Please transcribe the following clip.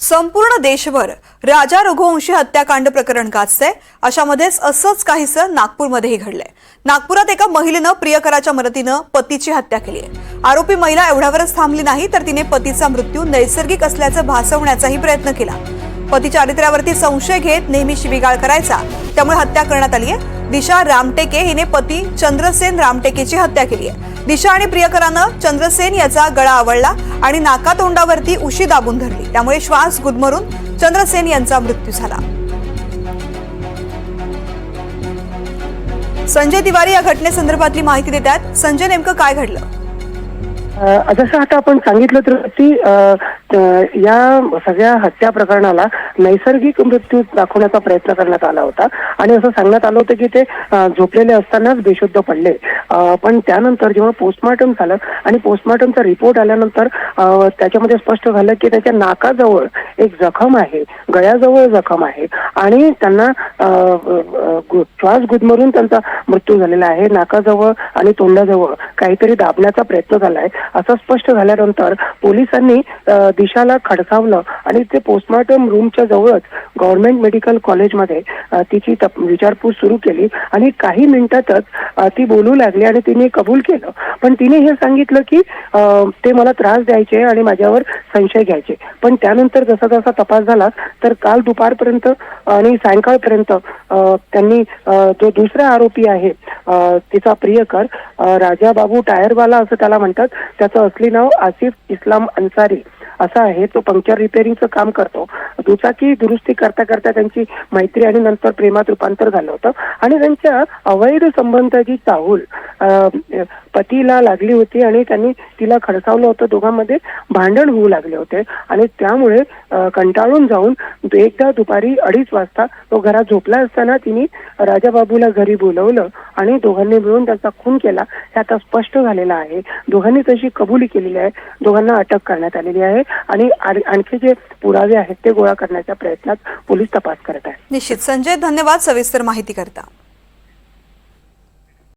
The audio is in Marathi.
संपूर्ण देशभर राजा रघुवंशी हत्याकांड प्रकरण गाजतंय. अशामध्येच असंच काहीसं नागपूरमध्येही घडलंय. नागपुरात एका महिलेनं प्रियकराच्या मदतीनं पतीची हत्या केली आहे. आरोपी महिला एवढ्यावरच थांबली नाही तर तिने पतीचा मृत्यू नैसर्गिक असल्याचं भासवण्याचाही प्रयत्न केला. पती चारित्र्यावरती संशय घेत नेहमी शिबिगाळ करायचा. त्यामुळे हत्या करण्यात आली आहे दिशा रामटेके हिने पती चंद्रसेन रामटेकेची हत्या केली आहे दिशा आणि प्रियकरानं चंद्रसेन याचा गळा आवळला आणि नाकातोंडावरती उशी दाबून धरली. त्यामुळे श्वास गुदमरून चंद्रसेन यांचा मृत्यू झाला. संजय तिवारी या घटनेसंदर्भातली माहिती देत आहेत. संजय नेमकं काय घडलं? जसं आता आपण सांगितलं तर ती या सगळ्या हत्या प्रकरणाला नैसर्गिक मृत्यू दाखवण्याचा प्रयत्न करण्यात आला होता. आणि असं सांगण्यात आलं होतं की ते झोपलेले असतानाच बेशुद्ध पडले. पण त्यानंतर जेव्हा पोस्टमॉर्टम झालं आणि पोस्टमार्टमचा रिपोर्ट आल्यानंतर त्याच्यामध्ये स्पष्ट झालं की त्याच्या नाकाजवळ एक जखम आहे गळ्याजवळ जखम आहे. आणि त्यांना श्वास गुदमरून त्यांचा मृत्यू झालेला आहे. नाकाजवळ आणि तोंडाजवळ काहीतरी दाबण्याचा प्रयत्न झालाय. असं स्पष्ट झाल्यानंतर पोलिसांनी दिशाला खडसावलं आणि ते पोस्टमॉर्टम रूमच्या जवळच गव्हर्नमेंट मेडिकल कॉलेजमध्ये तिची तप- विचारपूस सुरू केली आणि काही मिनिटातच ती बोलू लागली आणि तिने कबूल केलं. पण तिने हे सांगितलं की ते मला त्रास द्यायचे आणि माझ्यावर संशय घ्यायचे. पण त्यानंतर जसा जसा तपास झाला तर काल दुपारपर्यंत आणि सायंकाळपर्यंत त्यांनी जो दुसरा आरोपी आहे तिचा प्रियकर राजा बाबू टायरवाला असं त्याला म्हणतात. त्याचं असली नाव आसिफ इस्लाम अन्सारी. असं आहे तो पंक्चर रिपेअरिंगचं काम करतो. दुचाकी दुरुस्ती करता करता त्यांची मैत्री आणि नंतर प्रेमात रूपांतर झालं होतं. आणि त्यांच्या अवैध संबंधाची चाहूल पतीला लागली होती आणि त्यांनी तिला खडसावलं होतं. दोघांमध्ये भांडण होऊ लागले होते. आणि त्यामुळे कंटाळून जाऊन एकदा दुपारी अडीच वाजता तो घरात झोपला असताना तिने राजाबाबूला घरी बोलवलं. आणि दोघांनी मिळून त्याचा खून केला हे आता स्पष्ट झालेलं आहे. दोघांनी तशी कबुली केलेली आहे. दोघांना अटक करण्यात आलेली आहे. आणि आणखी जे पुरावे आहेत ते गोळा करण्याच्या प्रयत्नात पोलीस तपास करत आहेत. निश्चित. संजय धन्यवाद सविस्तर माहिती करता